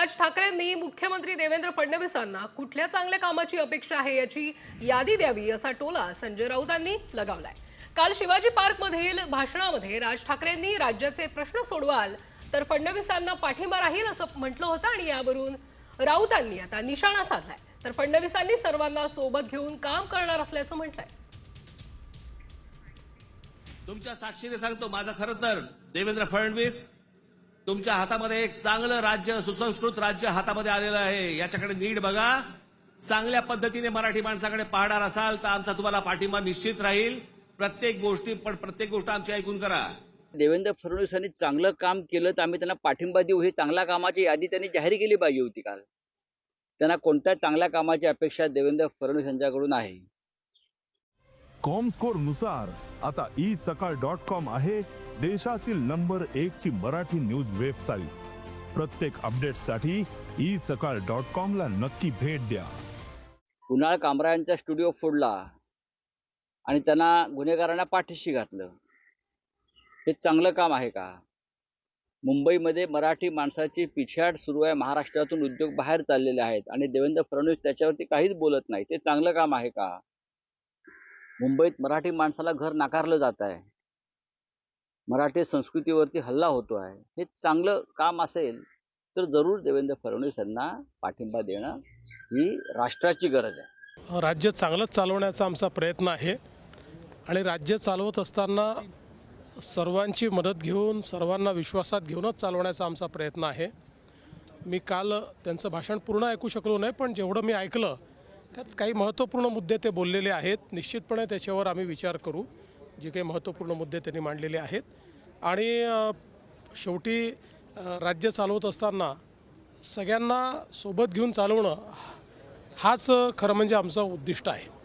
राज ठाकरेंनी मुख्यमंत्री देवेंद्र फडणवीसांना कुठल्या चांगल्या कामाची अपेक्षा आहे याची यादी द्यावी असा टोला संजय राऊतांनी लगावलाय. काल शिवाजी पार्क मधील भाषणामध्ये राज ठाकरेंनी राज्याचे प्रश्न सोडवाल तर फडणवीसांना पाठिंबा राहील असं म्हटलं होतं आणि यावरून राऊतांनी आता निशाणा साधलाय. तर फडणवीसांनी सर्वांना सोबत घेऊन काम करणार असल्याचं म्हटलंय. तुमच्या साक्षीने सांगतो माझं खरं तर देवेंद्र फडणवीस तुमच्या हातामध्ये एक चांगलं राज्य सुसंस्कृत राज्य हातामध्ये आलेलं आहे. याच्याकडे नीट बघा. चांगल्या पद्धतीने मराठी माणसाकडे पाहणार असाल तर आमचा तुम्हाला पाठिंबा निश्चित राहील. प्रत्येक गोष्टी पण प्रत्येक गोष्ट आमची ऐकून करा. देवेंद्र फडणवीस यांनी चांगलं काम केलं तर आम्ही त्यांना पाठिंबा देऊ. ही चांगल्या कामाची यादी त्यांनी जाहीर केली पाहिजे होती काल. त्यांना कोणत्या चांगल्या कामाची अपेक्षा देवेंद्र फडणवीस यांच्याकडून आहे? कॉमस्कोरनुसार आता ई सकाळ डॉट कॉम आहे. देशातील नंबर एक ची मराठी न्यूज वेबसाईट. प्रत्येक अपडेटसाठी ई सकाळ डॉट कॉम ला नक्की भेट द्या. कुणाळ कामरा यांचा स्टुडिओ फोडला आणि त्यांना गुन्हेगारांना पाठीशी घातलं. हे चांगलं काम आहे का? मुंबईमध्ये मराठी माणसाची पिछाड सुरू आहे. महाराष्ट्रातून उद्योग बाहेर चाललेले आहेत आणि देवेंद्र फडणवीस त्याच्यावरती काहीच बोलत नाही. ते चांगलं काम आहे का? मुंबईत मराठी माणसाला घर नाकारलं जात आहे. मराठी संस्कृतीवरती हल्ला होतो आहे हे चांगलं काम असेल तर जरूर देवेंद्र फडणवीस यांना पाठिंबा देणं ही राष्ट्राची गरज आहे. राज्य चांगलंच चालवण्याचा आमचा प्रयत्न आहे आणि राज्य चालवत असताना सर्वांची मदत घेऊन सर्वांना विश्वासात घेऊनच चालवण्याचा आमचा प्रयत्न आहे. मी काल त्यांचं भाषण पूर्ण ऐकू शकलो नाही पण जेवढं मी ऐकलं त्यात काही महत्त्वपूर्ण मुद्दे ते बोललेले आहेत. निश्चितपणे त्याच्यावर आम्ही विचार करू. जे काही महत्त्वपूर्ण मुद्दे त्यांनी मांडलेले आहेत. आणि शेवटी राज्य चालवत असताना सगळ्यांना सोबत घेऊन चालवणं हाच खरं म्हणजे आमचं उद्दिष्ट आहे.